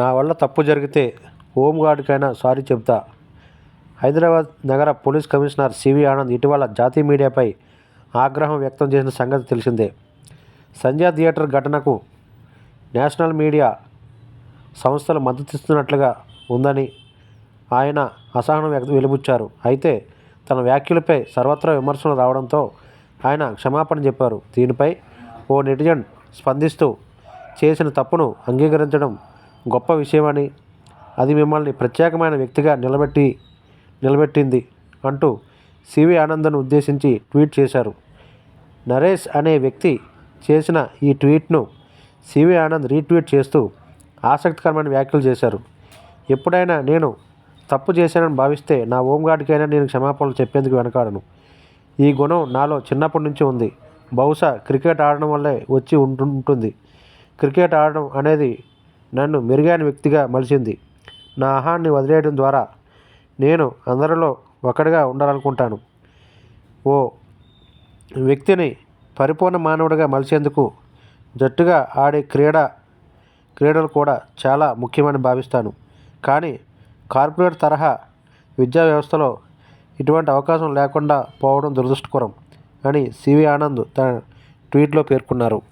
నా వల్ల తప్పు జరిగితే హోంగార్డుకైనా సారీ చెబుతా. హైదరాబాద్ నగర పోలీస్ కమిషనర్ సివి ఆనంద్ ఇటీవల జాతీయ మీడియాపై ఆగ్రహం వ్యక్తం చేసిన సంగతి తెలిసిందే. సంధ్యా థియేటర్ ఘటనకు నేషనల్ మీడియా సంస్థలు మద్దతిస్తున్నట్లుగా ఉందని ఆయన అసహనం వ్యక్తం వెలిబుచ్చారు. అయితే తన వ్యాఖ్యలపై సర్వత్రా విమర్శలు రావడంతో ఆయన క్షమాపణ చెప్పారు. దీనిపై ఓ నెటిజన్ స్పందిస్తూ చేసిన తప్పును అంగీకరించడం గొప్ప విషయమని అది మిమ్మల్ని ప్రత్యేకమైన వ్యక్తిగా నిలబెట్టి నిలబెట్టింది అంటూ సివి ఆనందను ఉద్దేశించి ట్వీట్ చేశారు. నరేష్ అనే వ్యక్తి చేసిన ఈ ట్వీట్ను సివి ఆనంద్ రీట్వీట్ చేస్తూ ఆసక్తికరమైన వ్యాఖ్యలు చేశారు. ఎప్పుడైనా నేను తప్పు చేశానని భావిస్తే నా ఓంగాడికైనా నేను క్షమాపణలు చెప్పేందుకు వెనకాడను. ఈ గుణం నాలో చిన్నప్పటి నుంచి ఉంది. బహుశా క్రికెట్ ఆడడం వల్లే వచ్చి ఉంటుంటుంది. క్రికెట్ ఆడడం అనేది నన్ను మెరుగైన వ్యక్తిగా మలిచింది. నా ఆహాన్ని వదిలేయడం ద్వారా నేను అందరిలో ఒకటిగా ఉండాలనుకుంటాను. ఓ వ్యక్తిని పరిపూర్ణ మానవుడిగా మలిచేందుకు జట్టుగా ఆడే క్రీడ క్రీడలు కూడా చాలా ముఖ్యమని భావిస్తాను. కానీ కార్పొరేట్ తరహా విద్యా వ్యవస్థలో ఇటువంటి అవకాశం లేకుండా పోవడం దురదృష్టకరం అని సివి ఆనంద్ తన ట్వీట్లో పేర్కొన్నారు.